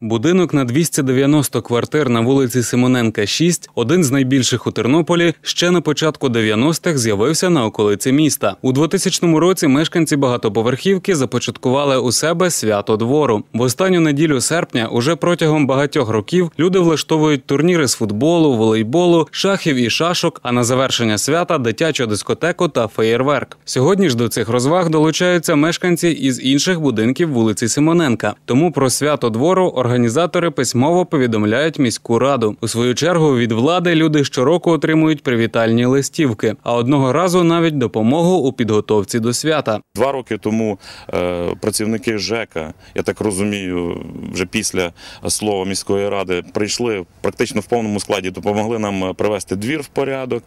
Будинок на 290 квартир на вулиці Симоненка, 6, один з найбільших у Тернополі, ще на початку 90-х з'явився на околиці міста. У 2000 році мешканці багатоповерхівки започаткували у себе свято двору. В останню неділю серпня, уже протягом багатьох років, люди влаштовують турніри з футболу, волейболу, шахів і шашок. А на завершення свята дитячу дискотеку та феєрверк. Сьогодні ж до цих розваг долучаються мешканці із інших будинків вулиці Симоненка. Тому про свято двору організатори письмово повідомляють міську раду. У свою чергу від влади люди щороку отримують привітальні листівки, а одного разу навіть допомогу у підготовці до свята. Два роки тому е, працівники ЖЕКа, я так розумію, вже після слова міської ради прийшли практично в повному складі, допомогли нам привести двір в порядок,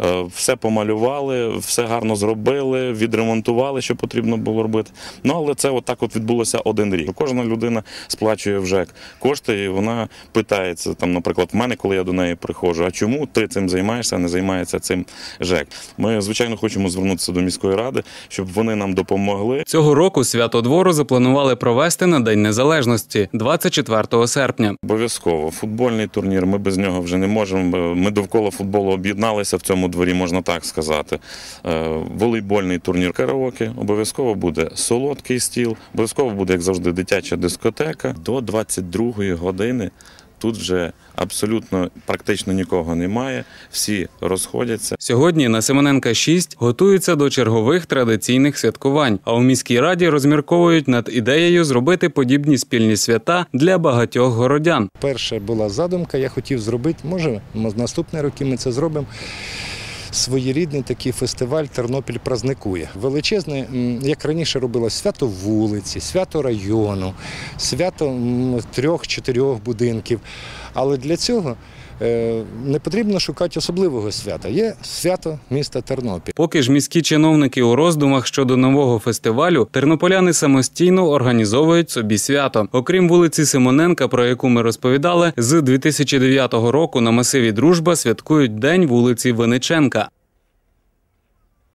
е, все помалювали, все гарно зробили, відремонтували, що потрібно було робити. Ну але це отак от відбулося один рік. Кожна людина сплачує в ЖЕК кошти, і вона питається там, наприклад, в мене, коли я до неї приходжу, а чому ти цим займаєшся, а не займається цим ЖЕК? Ми звичайно хочемо звернутися до міської ради, щоб вони нам допомогли. Цього року свято двору запланували провести на День Незалежності 24 серпня. Обов'язково футбольний турнір. Ми без нього вже не можемо. Ми довкола футболу об'єдналися в цьому дворі, можна так сказати. Е, Волейбольний турнір караоке. Обов'язково буде солодкий стіл. Обов'язково буде, як завжди, дитяча дискотека. До 22-ї години тут вже абсолютно практично нікого немає. Всі розходяться. Сьогодні на Симоненка 6 готуються до чергових традиційних святкувань. А у міській раді розмірковують над ідеєю зробити подібні спільні свята для багатьох городян. Перша була задумка, я хотів зробити, може, наступні роки ми це зробимо. Своєрідний такий фестиваль Тернопіль празникує. Величезне, як раніше робилось, свято вулиці, свято району, свято трьох-чотирьох будинків. Але для цього не потрібно шукати особливого свята. Є свято міста Тернопіль. Поки ж міські чиновники у роздумах щодо нового фестивалю, тернополяни самостійно організовують собі свято. Окрім вулиці Симоненка, про яку ми розповідали, з 2009 року на масиві Дружба святкують День вулиці Виниченка.